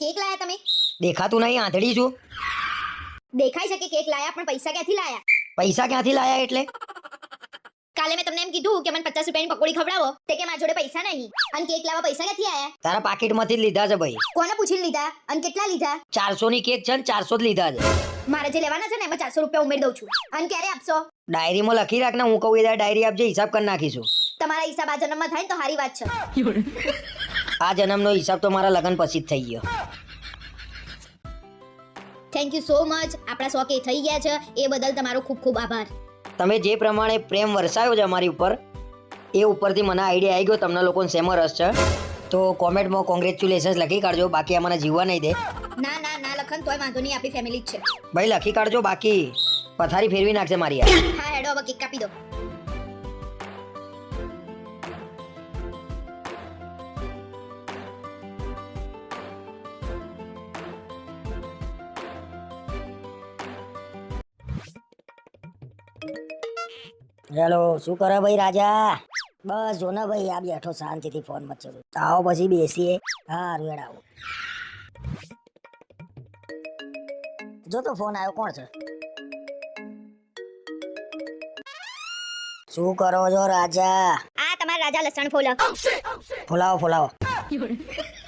Cake લાયા તમે? દેખાતું નહીં આંધળી છું. દેખાય છે કે કેક લાયા પણ પૈસા ક્યાંથી લાયા? પૈસા ક્યાંથી લાયા એટલે? કાલે મેં તમને એમ કીધું કે મને પચાસ રૂપિયાની પકોડી ખવડાવો તે કે મારા જોડે પૈસા નહીં. અને કેક લાવવા પૈસા ક્યાંથી આયા તારા પાકીટમાંથી જ લીધા છે ભાઈ. કોને પૂછીને લીધા? અને કેટલા લીધા? ચારસો ની કેક છે ને ચારસો જ લીધા છે. મારે જે લેવાના છે ને એમાં ચારસો રૂપિયા ઉમેરી દઉં છું. અને ક્યારે આપશો? ડાયરીમાં લખી રાખ ને હું કહું એ ડાયરી આપજે હિસાબ કરી નાખીશું. તમારા હિસાબ આ જન્મમાં થાય ને તો સારી વાત છે. આ જન્મનો હિસાબ તો મારા લગ્ન પછી જ થઈ ગયો. થેન્ક યુ સો મચ આપણા શોખ એ થઈ ગયા છે. એ બદલ તમારો ખૂબ ખૂબ આભાર. તમે જે પ્રમાણે પ્રેમ વરસાયો છે અમારી ઉપર એ ઉપરથી મને આઈડિયા આવી ગયો. તમને લોકોને શેમાં રસ છે? તો કોમેન્ટમાં કોંગ્રેચ્યુલેશન્સ લખી કાઢજો. બાકી અમને જીવવા નહીં દે. ના ના ના લખન તોય વાંધો નહીં. આપણી ફેમિલી જ છે. ભાઈ લખી કાઢજો. બાકી પથારી ફેરવી નાખશે મારી હા હેડો હવે કેક કાપી દો. હેલો શું કરે ભાઈ રાજા? બસ જો ને ભાઈ આ બેઠો શાંતિથી ફોન મચો આવો પછી બેસીએ. હા રેડ આવો. જો તો ફોન આવ્યો કોણ છે? શું કરો છો રાજા? આ તમારા રાજા લસણ ફોલા. ફોલાવો ફોલાવો.